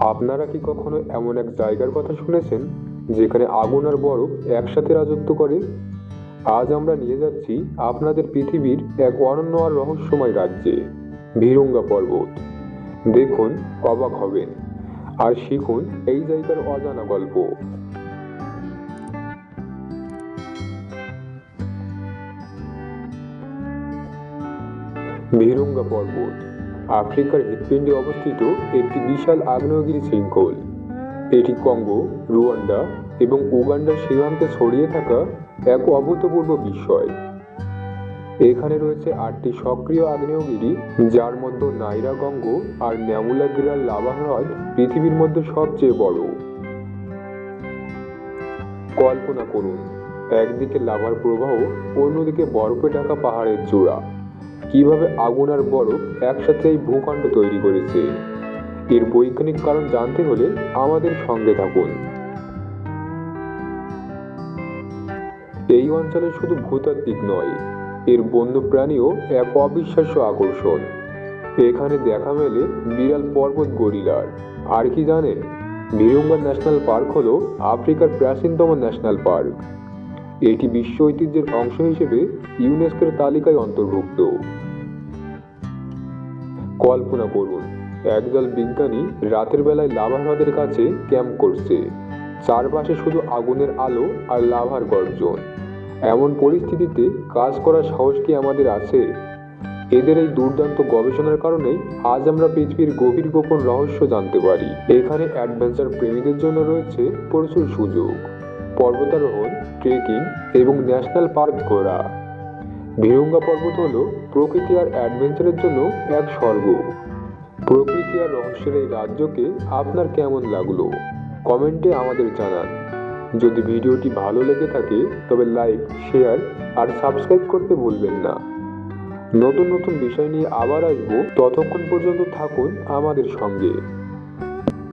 আপনারা কি কখনো এমন এক জায়গার কথা শুনেছেন, যেখানে আগুন আর বরফ একসাথে রাজত্ব করে? আজ আমরা নিয়ে যাচ্ছি আপনাদের পৃথিবীর এক অনন্য আর রহস্যময় রাজ্যে, ভিরুঙ্গা পর্বত। দেখুন, অবাক হবেন। আর শিখুন এই জায়গার অজানা গল্প। ভিরুঙ্গা পর্বত। আফ্রিকার হৃৎপিণ্ডে অবস্থিত একটি বিশাল আগ্নেয়গিরি শৃঙ্খল। এটি কঙ্গো, রুয়ান্ডা এবং উগান্ডার সীমান্তে ছড়িয়ে থাকা এক অভূতপূর্ব বিষয় এখানে রয়েছে আটটি সক্রিয় আগ্নেয়গিরি, যার মধ্যে নাইরা গঙ্গ আর ন্যামুলাগিরার লাভা হ্রদ পৃথিবীর মধ্যে সবচেয়ে বড়। কল্পনা করুন, একদিকে লাভার প্রবাহ, অন্যদিকে বরফে ঢাকা পাহাড়ের চূড়া। কীভাবে আগুন আর বরফ একসাথে এই ভূখণ্ড তৈরি করেছে? এর বৈজ্ঞানিক কারণ জানতে হলে আমাদের সঙ্গে থাকুন। এই অঞ্চলে শুধু ভূতাত্ত্বিক নয়, এর বন্য প্রাণীও এক অবিশ্বাস্য আকর্ষণ। এখানে দেখা মেলে বিরাল পর্বত গরিলার। আর কি জানেন ভিরুঙ্গা ন্যাশনাল পার্ক হল আফ্রিকার প্রাচীনতম ন্যাশনাল পার্ক। এটি বিশ্ব ঐতিহ্যের অংশ হিসেবে ইউনেস্কোর তালিকায় অন্তর্ভুক্ত। কল্পনা করুন, একদল বিজ্ঞানী রাতের বেলায় লাভা হ্রদের কাছে ক্যাম্প করছে। চারপাশে শুধু আগুনের আলো আর লাভার গর্জন। এমন পরিস্থিতিতে কাজ করার সাহস কি আমাদের আছে? এদের এই দুর্দান্ত গবেষণার কারণেই আজ আমরা পৃথিবীর গভীর গোপন রহস্য জানতে পারি। এখানে অ্যাডভেঞ্চার প্রেমীদের জন্য রয়েছে প্রচুর সুযোগ। পর্বতারোহণ, ট্রেকিং এবং ন্যাশনাল পার্ক ঘোরা। ভিরুঙ্গা পর্বত হলো প্রকৃতি আর অ্যাডভেঞ্চারের জন্য এক স্বর্গ। প্রকৃতি আর রহস্যের এই রাজ্যকে আপনার কেমন লাগল? কমেন্টে আমাদের জানান। যদি ভিডিওটি ভালো লেগে থাকে, তবে লাইক, শেয়ার আর সাবস্ক্রাইব করতে ভুলবেন না। নতুন নতুন বিষয় নিয়ে আবার আসব। ততক্ষণ পর্যন্ত থাকুন আমাদের সঙ্গে।